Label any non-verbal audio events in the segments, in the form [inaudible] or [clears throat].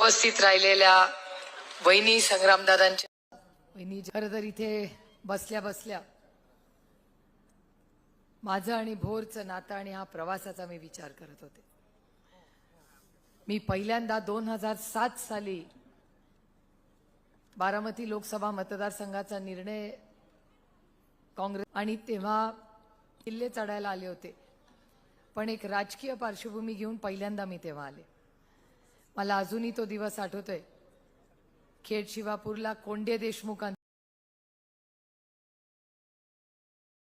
उपस्थित राहिलेल्या वहिनी संग्रामदादांच्या वहिनी खरं तर इथे बसल्या बसल्या माझं आणि भोरचं नातं आणि हा प्रवासाचा मी विचार करत होते. मी पहिल्यांदा दोन हजार सात साली बारामती लोकसभा मतदारसंघाचा निर्णय काँग्रेस आणि तेव्हा किल्ले चढायला आले होते. पण एक राजकीय पार्श्वभूमी घेऊन पहिल्यांदा मी तेव्हा आले. मला अजूनही तो दिवस आठवतोय. खेड शिवापूरला कोंडे देशमुखां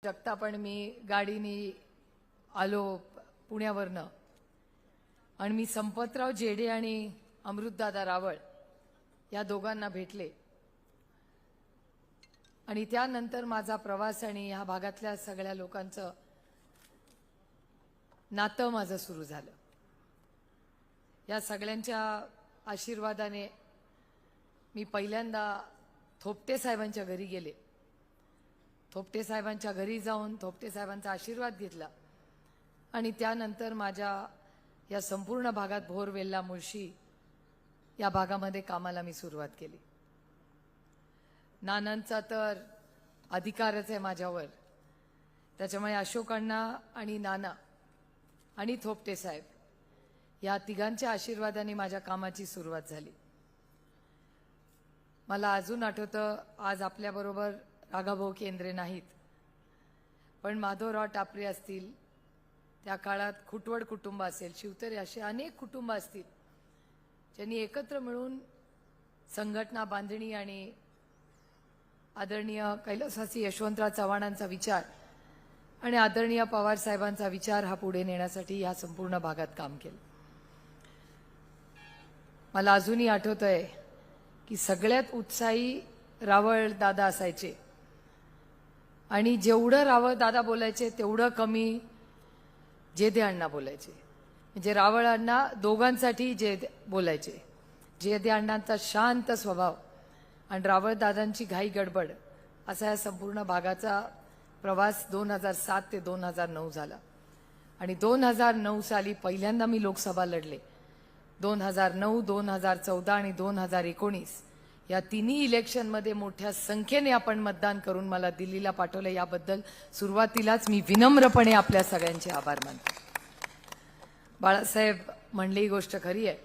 जगतापण मी गाडीने आलो पुण्यावरनं. आणि मी संपतराव जेडे आणि अमृतदादा रावळ या दोघांना भेटले. आणि त्यानंतर माझा प्रवास आणि ह्या भागातल्या सगळ्या लोकांचं नातं माझं सुरू झालं. या सगळ्यांच्या आशीर्वादाने मी पहिल्यांदा थोपटे साहेबांच्या घरी गेले. थोपटे साहेबांच्या घरी जाऊन थोपटे साहेबांचा आशीर्वाद घेतला. आणि त्यानंतर माझ्या या संपूर्ण भागात भोरवेल्ला मुळशी या भागामध्ये कामाला मी सुरुवात केली. नानांचा तर अधिकारच आहे माझ्यावर. त्याच्यामुळे अशोकांना आणि नाना आणि थोपटे साहेब या तिघांच्या आशीर्वादाने माझ्या कामाची सुरुवात झाली. मला अजून आठवतं आज आपल्याबरोबर राघाभाऊ केंद्रे नाहीत. पण माधवराव टापरे असतील त्या काळात खुटवड कुटुंब असेल शिवतरे असे अनेक कुटुंब असतील ज्यांनी एकत्र मिळून संघटना बांधणी आणि आदरणीय कैलासासी यशवंतराव चव्हाणांचा विचार आणि आदरणीय पवार साहेबांचा विचार हा पुढे नेण्यासाठी या संपूर्ण भागात काम केलं. मला अजूनही आठवत आहे की सगळ्यात उत्साही रावळ दादा असायचे. आणि जेवढं रावळ दादा बोलायचे तेवढं कमी जेदे अण्णा बोलायचे. म्हणजे रावळ अण्णा दोघांसाठी जे बोलायचे. जेदे अण्णांचा शांत स्वभाव आणि रावळ दादांची घाई गडबड असा या संपूर्ण भागाचा प्रवास दोन हजार सात ते दोन हजार नऊ झाला. आणि दोन हजार नऊ साली पहिल्यांदा मी लोकसभा लढले. दोन हजार नऊ दोन हजार चौदा आणि दोन हजार एकोणीस. या तिन्ही इलेक्शनमध्ये मोठ्या संख्येने आपण मतदान करून मला दिल्लीला पाठवलं. याबद्दल सुरुवातीलाच मी विनम्रपणे आपल्या सगळ्यांचे आभार मानते. बाळासाहेब म्हणली ही गोष्ट खरी आहे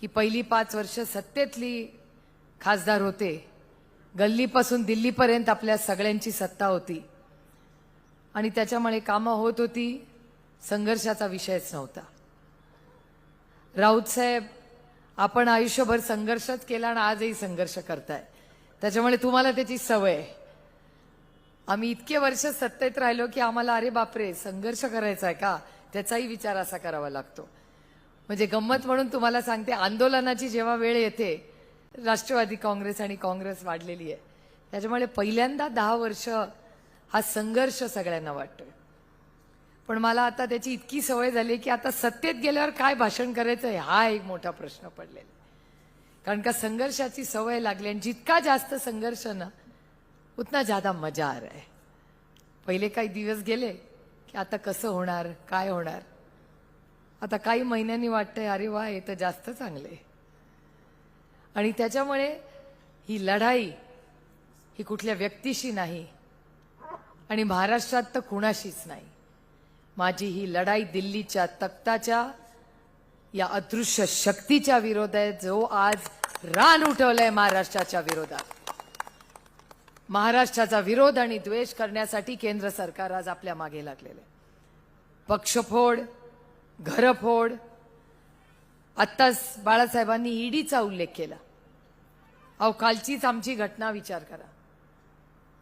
की पहिली पाच वर्ष सत्तेतली खासदार होते. गल्लीपासून दिल्लीपर्यंत आपल्या सगळ्यांची सत्ता होती. आणि त्याच्यामुळे कामं होत होती संघर्षाचा विषयच नव्हता. राऊत साहेब आपण आयुष्यभर संघर्षच केला आणि आजही संघर्ष करताय. त्याच्यामुळे तुम्हाला त्याची सवय आहे. आम्ही इतके वर्ष सत्तेत राहिलो की आम्हाला अरे बापरे संघर्ष करायचा आहे का? त्याचाही विचार असा करावा लागतो. म्हणजे गंमत म्हणून तुम्हाला सांगते आंदोलनाची जेव्हा वेळ येते राष्ट्रवादी काँग्रेस आणि काँग्रेस वाढलेली आहे. त्याच्यामुळे पहिल्यांदा दहा वर्ष हा संघर्ष सगळ्यांना वाटतोय. पण मला आता त्याची इतकी सवय झाली की आता सत्तेत गेल्यावर काय भाषण करायचं आहे? हा एक मोठा प्रश्न पडलेला आहे. कारण का संघर्षाची सवय लागली आणि जितका जास्त संघर्ष ना उतना ज्यादा मजा आ रहा है. पहिले काही दिवस गेले की आता कसं होणार काय होणार? आता काही महिन्यांनी वाटतंय अरे वा हे तर जास्त चांगले आणि त्याच्यामुळे ही लढाई ही कुठल्या व्यक्तीशी नाही आणि महाराष्ट्रात तर कुणाशीच नाही. माझी ही लढाई दिल्लीच्या तख्ताच्या या अदृश्य शक्तीच्या विरोध आहे जो आज रान उठवलंय महाराष्ट्राच्या विरोधात. महाराष्ट्राचा विरोध आणि द्वेष करण्यासाठी केंद्र सरकार आज आपल्या मागे लागलेलं आहे. पक्षफोड घरफोड आत्ताच बाळासाहेबांनी ईडीचा उल्लेख केला. अहो कालचीच आमची घटना विचार करा.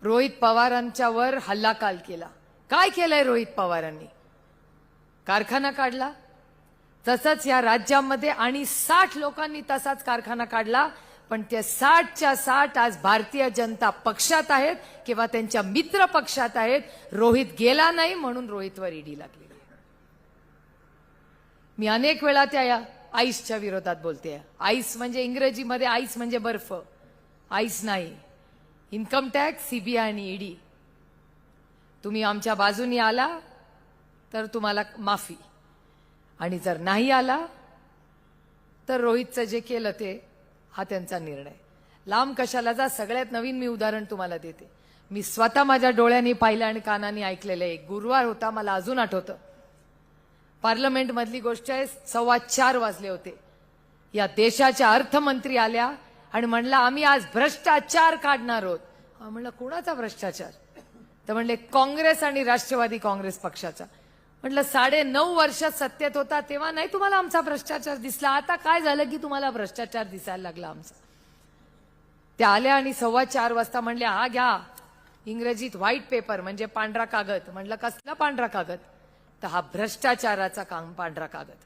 रोहित पवारांच्यावर हल्लाकाल हल्ला काल केला. काय केलंय रोहित पवारांनी? कारखाना काढला. तसंच या राज्यामध्ये आणि साठ लोकांनी तसाच कारखाना काढला. पण त्या साठच्या साठ आज भारतीय जनता पक्षात आहेत किंवा त्यांच्या मित्र पक्षात आहेत. रोहित गेला नाही म्हणून रोहितवर ईडी लागलेली मी अनेक वेळा त्या या आईसच्या विरोधात बोलते आईस म्हणजे इंग्रजीमध्ये आईस म्हणजे बर्फ. आईस नाही. इन्कम टॅक्स सीबीआय आणि ईडी. तुम्ही आमच्या बाजूनी आला. तर तुम्हाला माफी. आणि जर नाही आला तर रोहितचं जे केलं ते हा त्यांचा निर्णय. लांब कशाला जा सगळ्यात नवीन मी उदाहरण तुम्हाला देते. मी स्वतः माझ्या डोळ्यांनी पाहिलं आणि कानाने ऐकलेलं आहे एक गुरुवार होता मला अजून आठवतं. पार्लमेंटमधली गोष्ट आहे सव्वा चार वाजले होते. या देशाच्या अर्थमंत्री आल्या आणि म्हणलं आम्ही आज भ्रष्टाचार काढणार आहोत. म्हणलं कोणाचा भ्रष्टाचार? तर म्हणले काँग्रेस आणि राष्ट्रवादी काँग्रेस पक्षाचा. म्हटलं साडे नऊ वर्षात सत्तेत होता तेव्हा नाही तुम्हाला आमचा भ्रष्टाचार दिसला. आता काय झालं की तुम्हाला भ्रष्टाचार दिसायला लागला आमचा? त्या आल्या आणि सव्वा चार वाजता म्हणल्या हा घ्या. इंग्रजीत व्हाईट पेपर म्हणजे पांढरा कागद. म्हणलं कसला पांढरा कागद? तर हा भ्रष्टाचाराचा काम पांढरा कागद.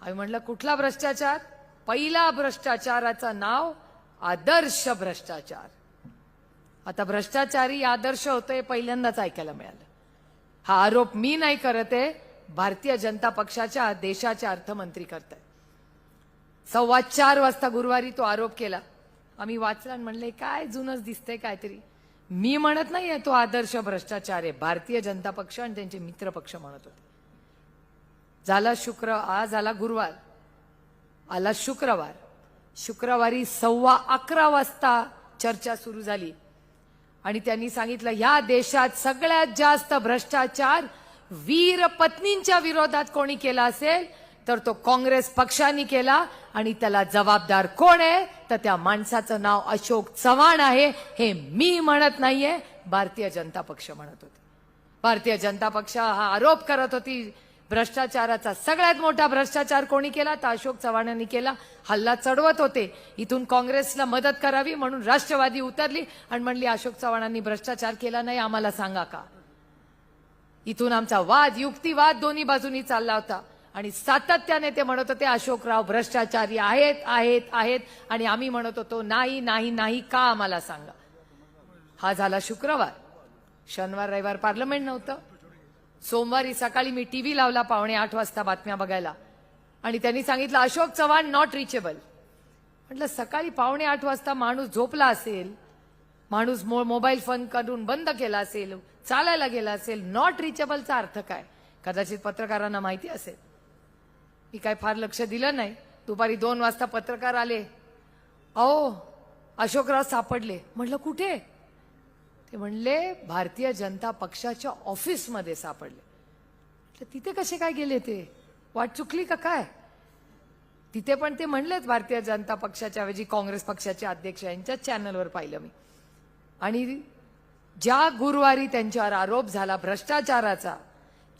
आम्ही म्हणलं कुठला भ्रष्टाचार? पहिला भ्रष्टाचाराचं नाव आदर्श भ्रष्टाचार. आता भ्रष्टाचारी आदर्श होतोय पहिल्यांदाच ऐकायला मिळालं. हा आरोप मी नाही करत आहे. भारतीय जनता पक्षाच्या देशाच्या अर्थमंत्री करताय सव्वा चार वाजता गुरुवारी तो आरोप केला. आम्ही वाचला आणि म्हणले काय जुनच दिसतंय काहीतरी. मी म्हणत नाहीये तो आदर्श भ्रष्टाचार आहे. भारतीय जनता पक्ष आणि त्यांचे मित्र पक्ष म्हणत होते. झाला शुक्र आज आला गुरुवार. आला शुक्रवार. शुक्रवारी सव्वा अकरा वाजता चर्चा सुरू झाली. आणि त्यांनी सांगितलं ह्या देशात सगळ्यात जास्त भ्रष्टाचार वीर पत्नींच्या विरोधात कोणी केला असेल तर तो काँग्रेस पक्षाने केला आणि त्याला जबाबदार कोण आहे? तर त्या माणसाचं नाव अशोक चव्हाण आहे हे मी म्हणत नाहीये. भारतीय जनता पक्ष म्हणत होते. भारतीय जनता पक्ष हा आरोप करत होती भ्रष्टाचाराचा सगळ्यात मोठा भ्रष्टाचार कोणी केला? तर अशोक चव्हाणांनी केला. हल्ला चढवत होते. इथून काँग्रेसला मदत करावी म्हणून राष्ट्रवादी उतरली आणि म्हणली अशोक चव्हाणांनी भ्रष्टाचार केला नाही आम्हाला सांगा का? इथून आमचा वाद युक्तिवाद दोन्ही बाजूनी चालला होता. आणि सातत्याने ते म्हणत होते अशोकराव भ्रष्टाचारी आहेत आहेत आहेत. आणि आम्ही म्हणत होतो नाही नाही नाही का आम्हाला सांगा? हा झाला शुक्रवार. शनिवार रविवार पार्लमेंट नव्हतं. सोमवारी सकाळी मी टीव्ही लावला पावणे आठ वाजता बातम्या बघायला. आणि त्यांनी सांगितलं अशोक चव्हाण नॉट रिचेबल म्हटलं सकाळी पावणे आठ वाजता माणूस झोपला असेल माणूस मो- मोबाईल फोन करून बंद केला असेल चालायला गेला असेल नॉट रिचेबलचा अर्थ काय? कदाचित पत्रकारांना माहिती असेल. मी काय फार लक्ष दिलं नाही. दुपारी दोन वाजता पत्रकार आले. अहो अशोकराव सापडले. म्हटलं कुठे? ते म्हणले भारतीय जनता पक्षाच्या ऑफिसमध्ये सापडले. तर तिथे कसे काय गेले ते? वाट चुकली का काय? तिथे पण ते म्हणलेच भारतीय जनता पक्षाच्या ऐवजी काँग्रेस पक्षाचे अध्यक्ष यांच्याच चॅनलवर पाहिलं मी. आणि ज्या गुरुवारी त्यांच्यावर आरोप झाला भ्रष्टाचाराचा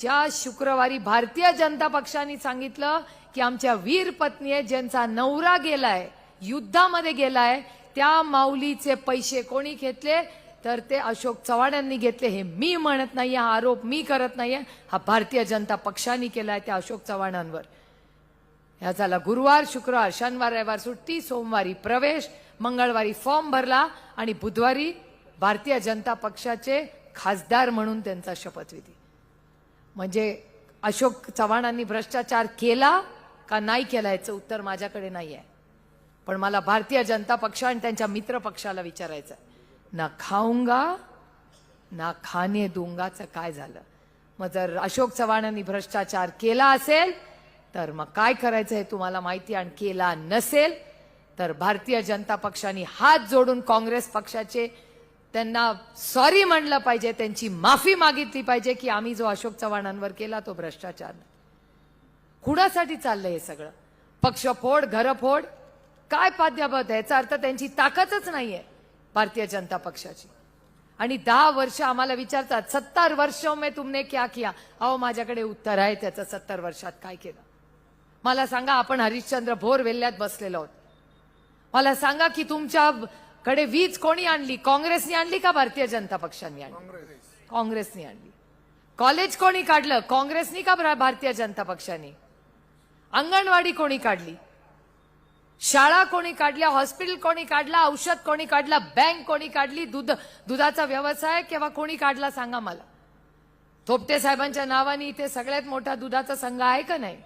ज्या शुक्रवारी भारतीय जनता पक्षाने सांगितलं की आमच्या वीर पत्नी ज्यांचा नवरा गेलाय युद्धामध्ये गेलाय त्या माऊलीचे पैसे कोणी घेतले? तर ते अशोक चव्हाण यांनी घेतले. हे मी म्हणत नाहीये हा आरोप मी करत नाहीये. हा भारतीय जनता पक्षाने केलाय त्या अशोक चव्हाणांवर. ह्या झाला गुरुवार शुक्रवार शनिवार रविवार सुट्टी सोमवारी प्रवेश मंगळवारी फॉर्म भरला आणि बुधवारी भारतीय जनता पक्षाचे खासदार म्हणून त्यांचा शपथविधी. म्हणजे अशोक चव्हाणांनी भ्रष्टाचार केला का नाही केला याचं उत्तर माझ्याकडे नाही आहे पण मला भारतीय जनता पक्ष आणि त्यांच्या मित्र पक्षाला विचारायचं आहे ना खाऊंगा ना खाणे दुंगाचं काय झालं? मग जर अशोक चव्हाणांनी भ्रष्टाचार केला असेल तर मग काय करायचं हे तुम्हाला माहिती आणि केला नसेल तर भारतीय जनता पक्षाने हात जोडून काँग्रेस पक्षाचे त्यांना सॉरी म्हणलं पाहिजे त्यांची माफी मागितली पाहिजे की आम्ही जो अशोक चव्हाणांवर केला तो भ्रष्टाचार. कुणासाठी चाललंय हे सगळं? पक्ष फोड काय पाद्याबद्ध याचा अर्थ त्यांची ताकदच नाहीये. भारतीय जनता पक्षाची. आणि दहा वर्ष आम्हाला विचारतात सत्तर वर्ष में तुमने क्या किया? अहो माझ्याकडे उत्तर आहे त्याचं सत्तर वर्षात काय केलं? मला सांगा आपण हरिश्चंद्र भोर वेल्ल्यात बसलेलो आहोत. मला सांगा की तुमच्याकडे वीज कोणी आणली? काँग्रेसने आणली का भारतीय जनता पक्षाने आणली? काँग्रेसने आणली. कॉलेज कोणी काढलं? काँग्रेसनी का भारतीय जनता पक्षाने? अंगणवाडी कोणी काढली? शाळा कोणी काढल्या हॉस्पिटल कोणी काढला औषध कोणी काढला बँक कोणी काढली दूध दुधाचा व्यवसाय किंवा कोणी काढला सांगा मला? थोपटे साहेबांच्या नावाने इथे सगळ्यात मोठा दुधाचा संघ आहे का नाही?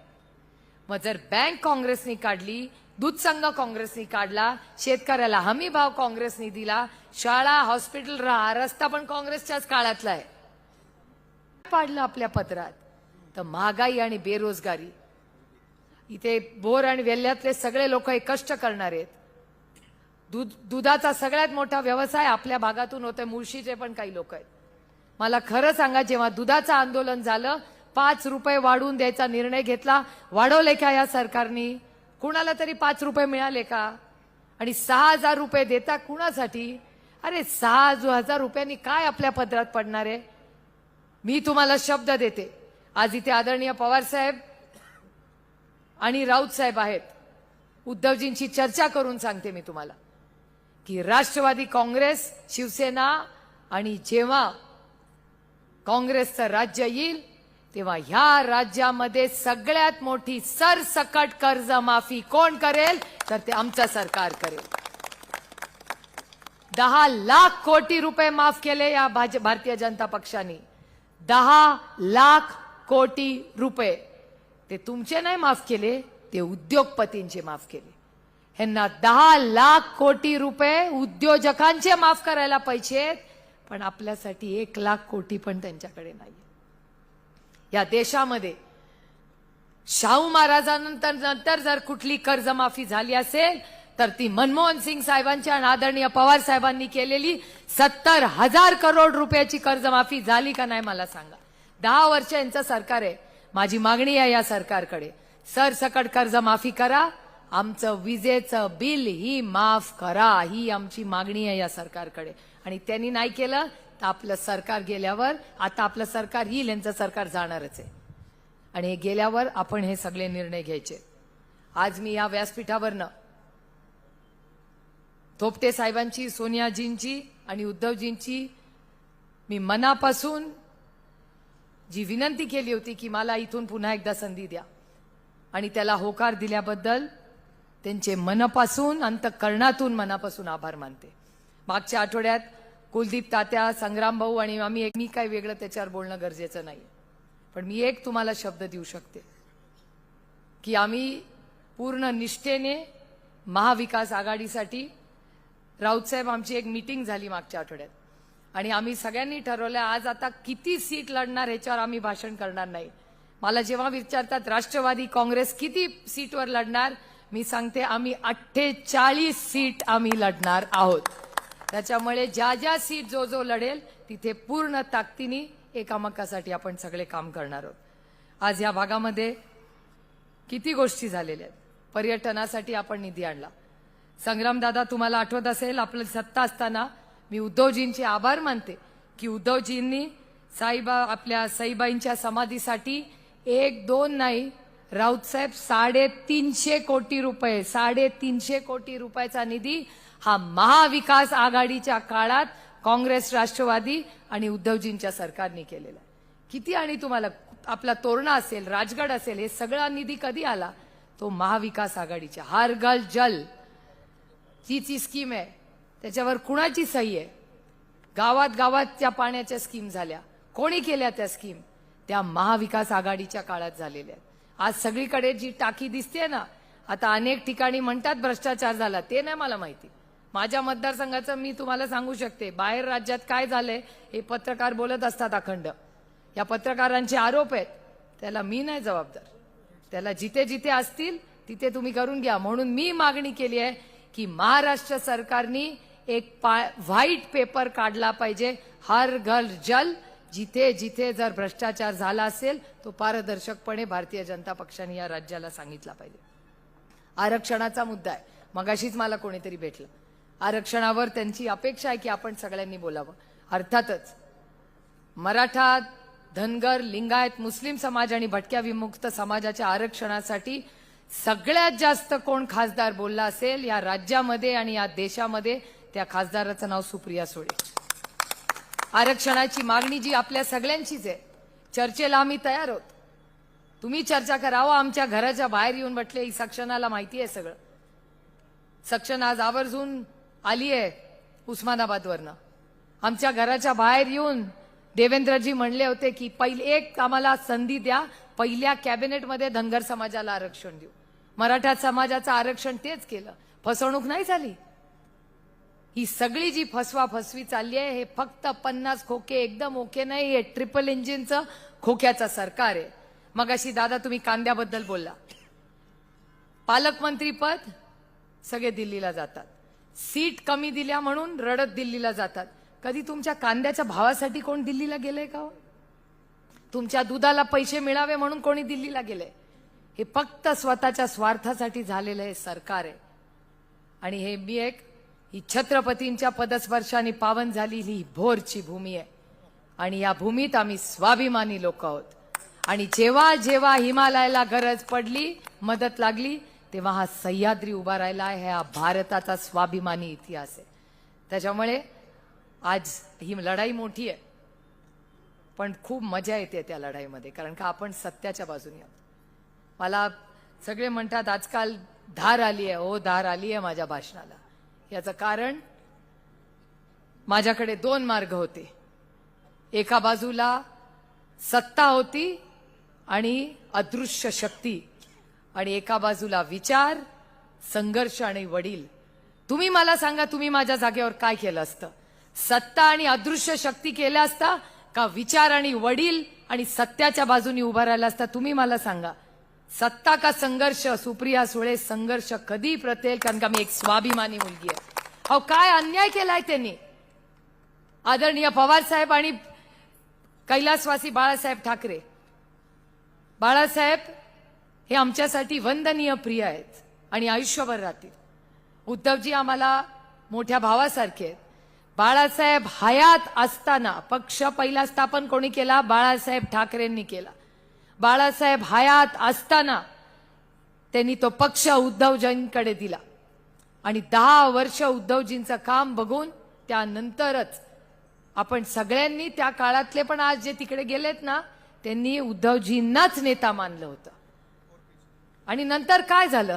मग जर बँक काँग्रेसनी काढली दूध संघ काँग्रेसनी काढला शेतकऱ्याला हमी भाव काँग्रेसनी दिला शाळा हॉस्पिटल राहा रस्ता पण काँग्रेसच्याच काळातला आहे. पाडलं आपल्या पत्रात. तर महागाई आणि बेरोजगारी इथे बोर आणि वेल्ह्यातले सगळे लोक हे कष्ट करणार आहेत. दूध दुधाचा सगळ्यात मोठा व्यवसाय आपल्या भागातून होतोय मुळशीचे पण काही लोक आहेत. मला खरं सांगा जेव्हा दुधाचं आंदोलन झालं पाच रुपये वाढवून द्यायचा निर्णय घेतला वाढवले का या सरकारनी? कुणाला तरी पाच रुपये मिळाले का? आणि सहा हजार रुपये देता कुणासाठी? अरे सहा जो हजार रुपयांनी काय आपल्या पदरात पडणार आहे? मी तुम्हाला शब्द देते. आज इथे आदरणीय पवार साहेब आणि राऊत साहेब आहेत. उद्धवजींची चर्चा करून सांगते मी तुम्हाला. की राष्ट्रवादी काँग्रेस शिवसेना आणि जेव्हा काँग्रेसचं राज्य येईल तेव्हा ह्या राज्यामध्ये सगळ्यात मोठी सरसकट कर्ज माफी कोण करेल? तर ते आमचं सरकार करेल. दहा लाख कोटी रुपये माफ केले या भाज- भारतीय जनता पक्षाने. दहा लाख कोटी रुपये. ते तुमचे नाही माफ केले ते उद्योगपतींचे माफ केले. ह्यांना दहा लाख कोटी रुपये उद्योजकांचे माफ करायला पाहिजेत पण आपल्यासाठी एक लाख कोटी पण त्यांच्याकडे नाही या देशामध्ये शाहू महाराजांनंतर नंतर जर कुठली कर्जमाफी झाली असेल तर ती मनमोहन सिंग साहेबांच्या आणि आदरणीय पवार साहेबांनी केलेली सत्तर हजार करोड रुपयाची कर्जमाफी झाली का नाही मला सांगा. दहा वर्ष यांचं सरकार आहे. माझी मागणी आहे या सरकारकडे. सरसकट कर्जमाफी करा. आमचं विजेचं बिल ही माफ करा ही आमची मागणी आहे या सरकारकडे. आणि त्यांनी नाही केलं तर आपलं सरकार गेल्यावर आता आपलं सरकार येईल यांचं सरकार जाणारच आहे. आणि हे गेल्यावर आपण हे सगळे निर्णय घ्यायचे. आज मी या व्यासपीठावरनं थोपटे साहेबांची सोनियाजींची आणि उद्धवजींची मी मनापासून जी विनंती केली होती की मला इथून पुन्हा एकदा संधी द्या. आणि त्याला होकार दिल्याबद्दल त्यांचे मनापासून अंतकरणातून मनापासून आभार मानते. मागच्या आठवड्यात कुलदीप तात्या संग्राम भाऊ आणि आम्ही एक मी काय वेगळं त्याच्यावर बोलणं गरजेचं नाही पण मी एक तुम्हाला शब्द देऊ शकते. की आम्ही पूर्ण निष्ठेने महाविकास आघाडीसाठी राऊतसाहेब आमची एक मीटिंग झाली मागच्या आठवड्यात. आणि आम्ही सगळ्यांनी ठरवलं आज आता किती सीट लढणार ह्याच्यावर आम्ही भाषण करणार नाही. मला जेव्हा विचारतात राष्ट्रवादी काँग्रेस किती सीटवर लढणार? मी सांगते आम्ही अठ्ठेचाळीस सीट आम्ही लढणार आहोत. त्याच्यामुळे ज्या ज्या सीट जो जो लढेल तिथे पूर्ण ताकदीने एकामेकासाठी आपण सगळे काम करणार आहोत. आज या भागामध्ये किती गोष्टी झालेल्या आहेत. पर्यटनासाठी आपण निधी आणला. संग्रामदादा तुम्हाला आठवत असेल आपलं सत्ता असताना मी उद्धवजींचे आभार मानते की उद्धवजींनी साईबा आपल्या साईबाईंच्या समाधीसाठी एक दोन नाही राऊतसाहेब साडेतीनशे कोटी रुपये साडेतीनशे कोटी रुपयाचा निधी हा महाविकास आघाडीच्या काळात काँग्रेस राष्ट्रवादी आणि उद्धवजींच्या सरकारने केलेला किती आणि तुम्हाला आपला तोरणा असेल राजगड असेल हे सगळा निधी कधी आला? तो महाविकास आघाडीच्या हर गल जल. तीची स्कीम आहे. त्याच्यावर कुणाची सही आहे? गावात गावात त्या पाण्याच्या स्कीम झाल्या. कोणी केल्या त्या स्कीम त्या महाविकास आघाडीच्या काळात झालेल्या आहेत. आज सगळीकडे जी टाकी दिसते ना आता अनेक ठिकाणी म्हणतात भ्रष्टाचार झाला ते नाही मला माहिती. माझ्या मतदारसंघाचं मी तुम्हाला सांगू शकते बाहेर राज्यात काय झालंय हे पत्रकार बोलत असतात अखंड. या पत्रकारांचे आरोप आहेत त्याला मी नाही जबाबदार. त्याला जिथे जिथे असतील तिथे तुम्ही करून घ्या. म्हणून मी मागणी केली आहे की महाराष्ट्र सरकारनी एक पा व्हाईट पेपर काढला पाहिजे. हर घर जल. जिथे जिथे जर भ्रष्टाचार झाला असेल तो पारदर्शकपणे भारतीय जनता पक्षाने या राज्याला सांगितला पाहिजे. आरक्षणाचा मुद्दा आहे. मगाशीच मला कोणीतरी भेटलं. आरक्षणावर त्यांची अपेक्षा आहे की आपण सगळ्यांनी बोलावं. अर्थातच मराठा धनगर लिंगायत मुस्लिम समाज आणि भटक्या विमुक्त समाजाच्या आरक्षणासाठी सगळ्यात जास्त कोण खासदार बोलला असेल या राज्यामध्ये आणि या देशामध्ये त्या खासदाराचं नाव सुप्रिया सुळे. आरक्षणाची मागणी जी आपल्या सगळ्यांचीच आहे. चर्चेला आम्ही तयार आहोत. तुम्ही चर्चा करावं आमच्या घराच्या बाहेर येऊन म्हटले ही सक्षणाला माहिती आहे सगळं. सक्षण आज आवर्जून आली आहे उस्मानाबादवरनं. आमच्या घराच्या बाहेर येऊन देवेंद्रजी म्हणले होते की पहिले एक आम्हाला संधी द्या पहिल्या कॅबिनेटमध्ये धनगर समाजाला आरक्षण देऊ. मराठा समाजाचं आरक्षण तेच केलं. फसवणूक नाही झाली. ही सगळी जी फसवा फसवी चालली आहे हे फक्त पन्नास खोके एकदम ओके नाही हे ट्रिपल इंजिनचं खोक्याचं सरकार आहे. मग अशी दादा तुम्ही कांद्याबद्दल बोलला. पालकमंत्री पद सगळे दिल्लीला जातात. सीट कमी दिल्या म्हणून रडत दिल्लीला जातात. कधी तुमच्या कांद्याच्या भावासाठी कोण दिल्लीला गेलंय का हो? तुमच्या दुधाला पैसे मिळावे म्हणून कोणी दिल्लीला गेलंय? हे फक्त स्वतःच्या स्वार्थासाठी झालेलं हे सरकार आहे. आणि हे मी एक ही छत्रपतींच्या पदस्पर्शाने पावन झालेली ही भोरची भूमी आहे. आणि या भूमीत आम्ही स्वाभिमानी लोक आहोत. आणि जेव्हा जेव्हा हिमालयाला गरज पडली मदत लागली तेव्हा हा सह्याद्री उभा राहिला आहे. हा भारताचा स्वाभिमानी इतिहास आहे. त्याच्यामुळे आज ही लढाई मोठी आहे. पण खूप मजा येते त्या लढाईमध्ये कारण का आपण सत्याच्या बाजूने आहोत. मला सगळे म्हणतात आजकाल धार आली आहे हो धार आली आहे माझ्या भाषणाला. याचं कारण माझ्याकडे दोन मार्ग होते. एका बाजूला सत्ता होती आणि अदृश्य शक्ती आणि एका बाजूला विचार संघर्ष आणि वडील. तुम्ही मला सांगा तुम्ही माझ्या जागेवर काय केलं असतं? सत्ता आणि अदृश्य शक्ती केल्या असता का विचार आणि वडील आणि सत्याच्या बाजूनी उभा राहिला असता? तुम्ही मला सांगा. सत्ता का संघर्ष? सुप्रिया सुळे संघर्ष कधी प्रतेल कारण का मी एक स्वाभिमानी मुलगी आहे. अहो काय अन्याय केलाय त्यांनी? आदरणीय पवार साहेब आणि कैलासवासी बाळासाहेब ठाकरे. बाळासाहेब हे आमच्यासाठी वंदनीय प्रिय आहेत आणि आयुष्यभर राहतील. उद्धवजी आम्हाला मोठ्या भावासारखे आहेत. बाळासाहेब हयात असताना पक्ष पहिला स्थापन कोणी केला? बाळासाहेब ठाकरेंनी केला. बाळासाहेब हयात असताना त्यांनी तो पक्ष उद्धवजींकडे दिला. आणि दहा वर्ष उद्धवजींचं काम बघून त्यानंतरच आपण सगळ्यांनी त्या काळातले पण आज जे तिकडे गेलेत ना त्यांनी उद्धवजींनाच नेता मानलं होतं. आणि नंतर काय झालं?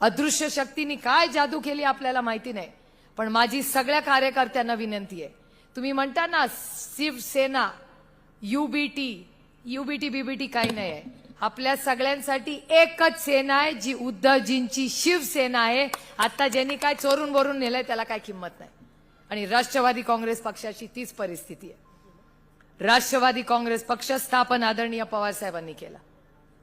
अदृश्य शक्तीने काय जादू केली आपल्याला माहिती नाही. पण माझी सगळ्या कार्यकर्त्यांना विनंती आहे. तुम्ही म्हणता ना शिवसेना युबीटी युबीटी बीबीटी काही नाही आहे. आपल्या सगळ्यांसाठी एकच सेना आहे जी उद्धवजींची शिवसेना आहे. आता ज्यांनी काय चोरून बोरून नेलंय त्याला काय किंमत नाही. आणि राष्ट्रवादी काँग्रेस पक्षाची तीच परिस्थिती आहे. राष्ट्रवादी काँग्रेस पक्ष स्थापन आदरणीय पवार साहेबांनी केला.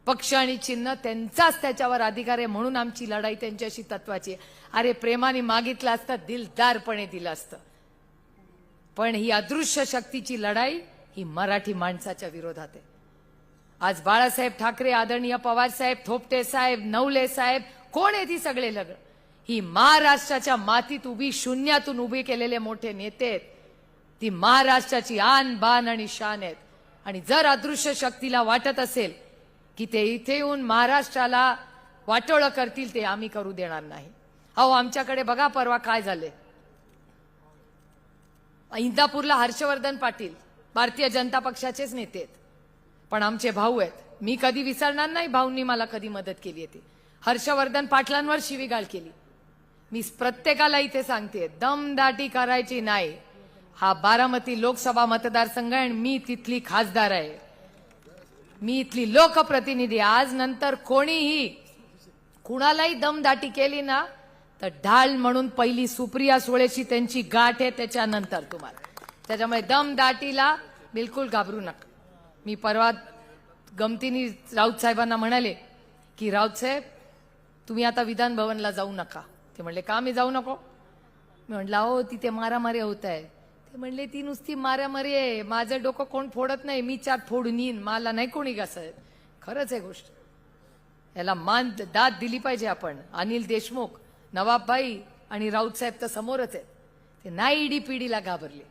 पक्ष आणि चिन्ह त्यांचाच त्याच्यावर अधिकार आहे म्हणून आमची लढाई त्यांच्याशी तत्वाची आहे. अरे प्रेमाने मागितलं असतं दिलदारपणे दिलं असतं. पण ही अदृश्य शक्तीची लढाई ही मराठी माणसाच्या विरोधात आहे. आज बाळासाहेब ठाकरे आदरणीय पवारसाहेब थोपटे साहेब नवले साहेब कोण आहेत ही सगळे लग? ही महाराष्ट्राच्या मातीत उभी शून्यातून उभे केलेले मोठे नेते आहेत. ती महाराष्ट्राची आन बान आणि शान आहेत. आणि जर अदृश्य शक्तीला वाटत असेल की ते इथे येऊन महाराष्ट्राला वाटोळं करतील ते आम्ही करू देणार नाही. अहो आमच्याकडे बघा परवा काय झाले इंदापूरला हर्षवर्धन पाटील भारतीय जनता पक्षाचेच नेते आहेत. पण आमचे भाऊ आहेत. मी कधी विसरणार नाही भाऊंनी मला कधी मदत केली आहे ती. हर्षवर्धन पाटलांवर शिवीगाळ केली. मी प्रत्येकाला इथे सांगते दमदाटी करायची नाही. हा बारामती लोकसभा मतदारसंघ आहे आणि मी तिथली खासदार आहे. मी इथली लोकप्रतिनिधी आज नंतर कोणीही कुणालाही दमदाटी केली ना तर ढाल म्हणून पहिली सुप्रिया सुळेची त्यांची गाठ आहे त्याच्यानंतर तुम्हाला. त्याच्यामुळे दमदाटीला बिलकुल घाबरू नका. मी परवा गमतीनी राऊत साहेबांना म्हणाले की राऊत साहेब तुम्ही आता विधान भवनला जाऊ नका. ते म्हणले का मी जाऊ नको? मी म्हटलं अहो तिथे मारामारी होत आहे. ते म्हणले ती नुसती मारामारी आहे. माझं डोकं कोण फोडत नाही. मी चार फोडून येईन. मला नाही कोणी घसत खरंच आहे गोष्ट. याला मान दाद दिली पाहिजे आपण. अनिल देशमुख नवाबबाई आणि राऊत साहेब तर समोरच आहेत. ते नाही ईडी पिढीला घाबरले.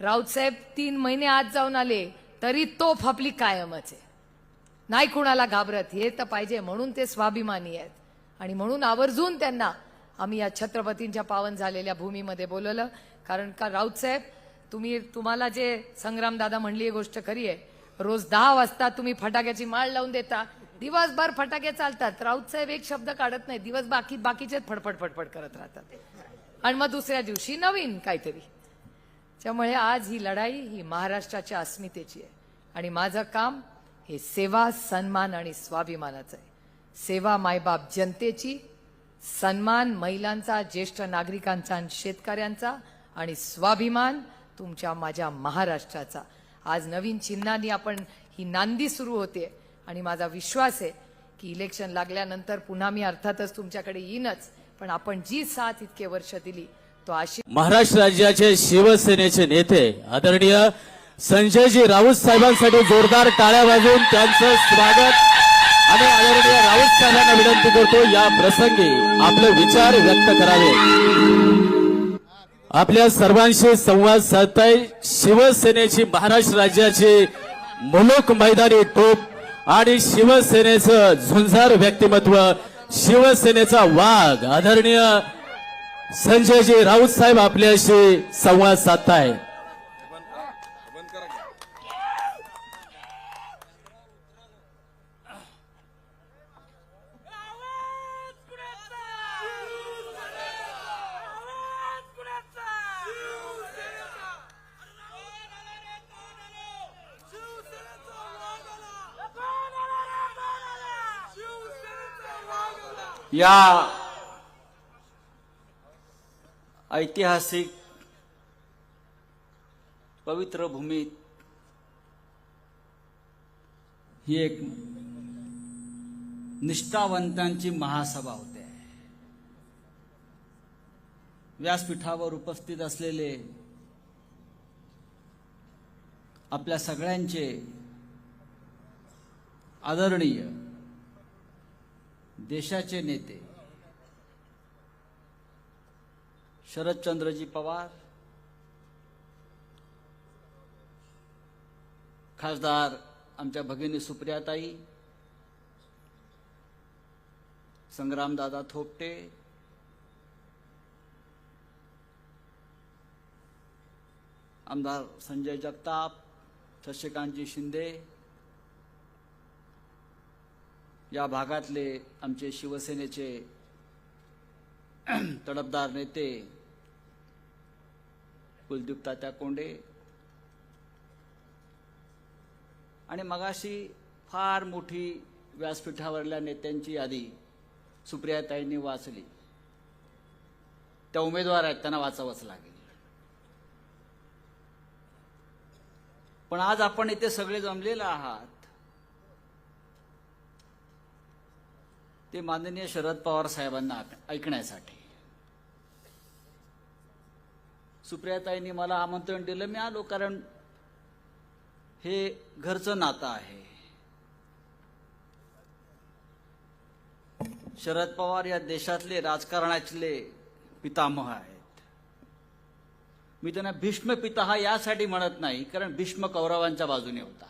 राऊत साहेब तीन महिने आत जाऊन आले. तरी तोफ आपली कायमच आहे. नाही कुणाला घाबरत हे तर पाहिजे म्हणून ते स्वाभिमानी आहेत. आणि म्हणून आवर्जून त्यांना आम्ही या छत्रपतींच्या पावन झालेल्या भूमीमध्ये बोलवलं. कारण का राऊत साहेब तुम्ही तुम्हाला जे संग्रामदादा म्हणली गोष्ट खरी आहे. रोज दहा वाजता तुम्ही फटाक्याची माळ लावून देता. दिवसभर फटाके चालतात. राऊत साहेब एक शब्द काढत नाही दिवस बाकी बाकीचेच फडफड फडफड करत राहतात. आणि मग दुसऱ्या दिवशी नवीन काहीतरी. त्यामुळे आज ही लढाई ही महाराष्ट्राच्या अस्मितेची आहे. आणि माझं काम हे सेवा सन्मान आणि स्वाभिमानाचं आहे. सेवा मायबाप जनतेची सन्मान महिलांचा ज्येष्ठ नागरिकांचा आणि शेतकऱ्यांचा आणि स्वाभिमान तुमच्या माझ्या महाराष्ट्राचा. आज नवीन चिन्हांनी आपण ही नांदी सुरू होते आणि माझा विश्वास आहे की इलेक्शन लागल्यानंतर पुन्हा मी अर्थातच तुमच्याकडे येईनच पण आपण जी साथ इतके वर्ष दिली महाराष्ट्र राज्याचे शिवसेनेचे नेते आदरणीय संजयजी राऊत साहेबांसाठी जोरदार टाळ्या वाजवून त्यांचं स्वागत आणि आदरणीय राऊत साहेबांना विनंती करतो या प्रसंगी आपले विचार व्यक्त करावे. आपल्या सर्वांशी संवाद साधताय शिवसेनेची महाराष्ट्र राज्याची मुलुक मैदानी टोप आणि शिवसेनेचं झुंजार व्यक्तिमत्व शिवसेनेचा वाघ. आदरणीय संजयजी राऊत साहेब आपल्याशी संवाद साधताय. या कुणाचा शिवसेनेचा आवाज कुणाचा शिवसेनेचा कोण आला रे कोण आला शिवसेनेचा वाघ आला कोण आला रे कोण आला शिवसेनेचा वाघ आला या ऐतिहासिक पवित्र भूमीत ही एक निष्ठावंतांची महासभा होते. व्यासपीठावर उपस्थित असलेले आपल्या सगळ्यांचे आदरणीय देशाचे नेते शरदचंद्रजी पवार खासदार आमच्या भगिनी सुप्रियाताई संग्रामदादा थोपटे आमदार संजय जगताप शशिकांतजी शिंदे या भागातले आमचे शिवसेनेचे [clears throat] तडफदार नेते कुलदीप तात्या कोंडे. आणि मगाशी फार मोठी व्यासपीठावरल्या नेत्यांची यादी सुप्रियाताईंनी वाचली. त्या उमेदवार आहेत त्यांना वाचावंच लागेल. पण आज आपण इथे सगळे जमलेले आहात. ते माननीय शरद पवार साहेबांना ऐकण्यासाठी. सुप्रियाताईंनी मला आमंत्रण दिलं. मी आलो कारण हे घरचं नातं आहे. शरद पवार या देशातले राजकारणातले पितामह आहेत. मी त्यांना भीष्म पिता हा यासाठी म्हणत नाही कारण भीष्म कौरवांच्या बाजूने होता.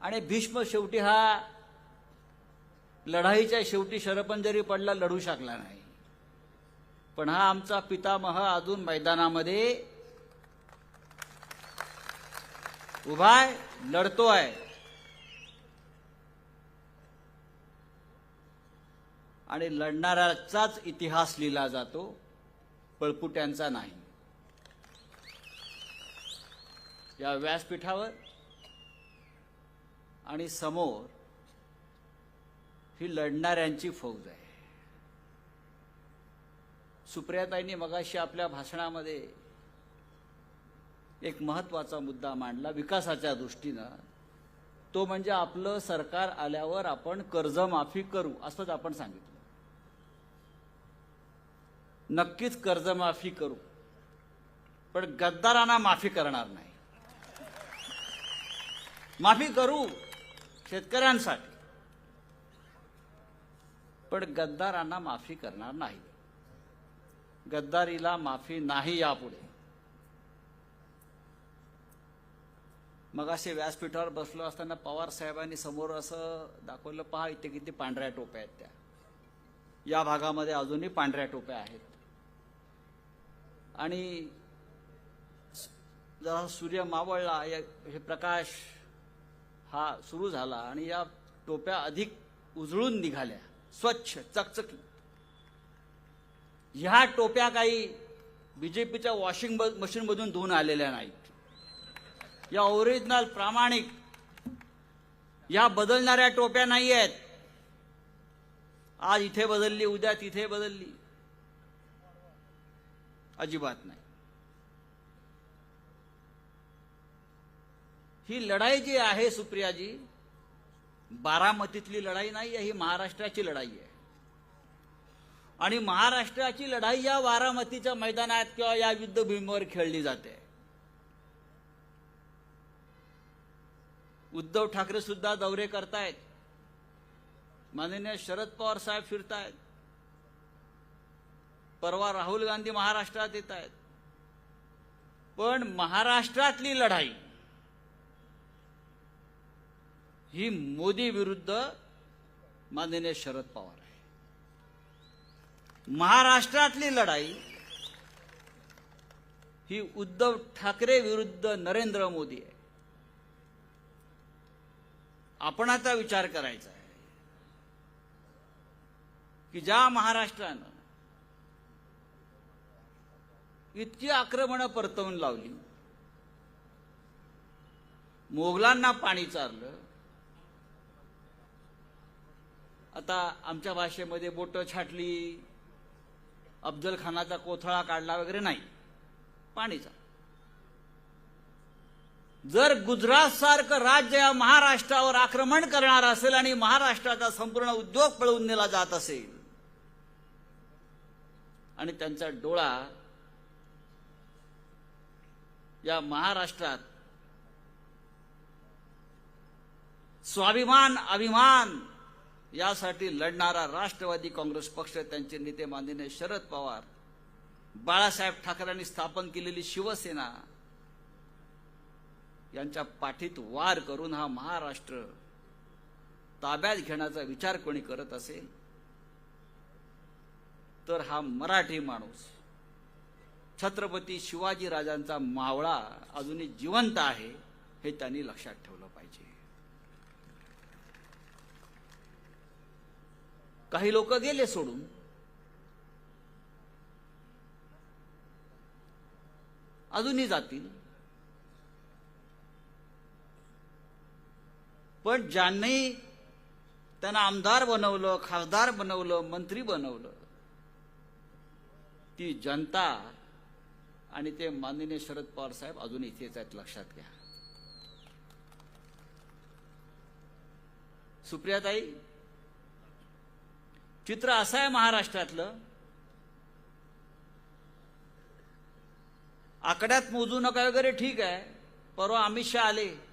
आणि भीष्म शेवटी हा लढाईच्या शेवटी शरपंजरी पडला लढू शकला नाही. पण हा आमचा पितामह अजून मैदानामध्ये उभाय लढतोय. आणि लढणाऱ्याचाच इतिहास लिहिला जातो पळपुट्यांचा नाही. या व्यासपीठावर आणि समोर ही लढणाऱ्यांची फौज आहे. सुप्रियाताईंनी मगाशी आपल्या भाषणामध्ये एक महत्त्वाचा मुद्दा मांडला विकासाच्या दृष्टीनं. तो म्हणजे आपलं सरकार आल्यावर आपण कर्जमाफी करू असंच आपण सांगितलं. नक्कीच कर्जमाफी करू पण गद्दारांना माफी करणार नाही. माफी करू शेतकऱ्यांसाठी पण गद्दारांना माफी करणार नाही. गद्दारीला माफी नाही यापुढे. मग असे व्यासपीठावर बसलो असताना पवार साहेबांनी समोर असं दाखवलं पहा इथे किती पांढऱ्या टोप्या आहेत त्या. या भागामध्ये अजूनही पांढऱ्या टोप्या आहेत. आणि जरा सूर्य मावळला या- हे प्रकाश हा सुरू झाला आणि या टोप्या अधिक उजळून निघाल्या स्वच्छ चकचकी ह्या टोप्या काही बीजेपीच्या वॉशिंग मशीनमधून धुवून आलेल्या नाहीत. या ओरिजिनल प्रामाणिक या बदलणाऱ्या टोप्या नाही आहेत. आज इथे बदलली उद्या तिथे बदलली. अजिबात नाही. ही लढाई जी आहे सुप्रियाजी बारामतीतली लढाई नाही आहे ही महाराष्ट्राची लढाई आहे. आणि महाराष्ट्राची लढाई या बारामतीच्या मैदानात किंवा या युद्धभूमीवर खेळली जाते. उद्धव ठाकरे सुद्धा दौरे करतायत. माननीय शरद पवार साहेब फिरतायत. परवा राहुल गांधी महाराष्ट्रात येत आहेत पण महाराष्ट्रातली लढाई ही मोदी विरुद्ध माननीय शरद पवार. महाराष्ट्रातली लढाई ही उद्धव ठाकरे विरुद्ध नरेंद्र मोदी आहे. आपण आता विचार करायचा आहे की ज्या महाराष्ट्रानं इतकी आक्रमणं परतवून लावली मोगलांना पाणी चारलं आता आमच्या भाषेमध्ये बोटं छाटली अफजल खानाचा कोथळा काढला वगैरे नाही. पाणीचा. जर गुजरात सारखं राज्य या महाराष्ट्रावर आक्रमण करणार असेल आणि महाराष्ट्राचा संपूर्ण उद्योग पळवून नेला जात असेल आणि त्यांचा डोळा या महाराष्ट्रात स्वाभिमान अभिमान यासाठी लढणारा राष्ट्रवादी काँग्रेस पक्ष त्यांचे नेते माननीय शरद पवार बाळासाहेब ठाकरेंनी स्थापन केलेली शिवसेना यांच्या पाठीत वार करून हा महाराष्ट्र ताब्यात घेण्याचा विचार कोणी करत असेल तर हा मराठी माणूस छत्रपती शिवाजी राजांचा मावळा अजूनही जिवंत आहे हे त्यांनी लक्षात ठेवलं पाहिजे. काही लोक गेले सोडून. अजूनही जातील. पण ज्यांनी त्यांना आमदार बनवलं खासदार बनवलं मंत्री बनवलं ती जनता आणि ते माननीय शरद पवार साहेब अजून इथेच आहेत लक्षात घ्या. सुप्रियाताई चित्र असं आहे महाराष्ट्रातलं. आकड्यात मोजू नका वगैरे ठीक आहे. परवा अमित शहा आले.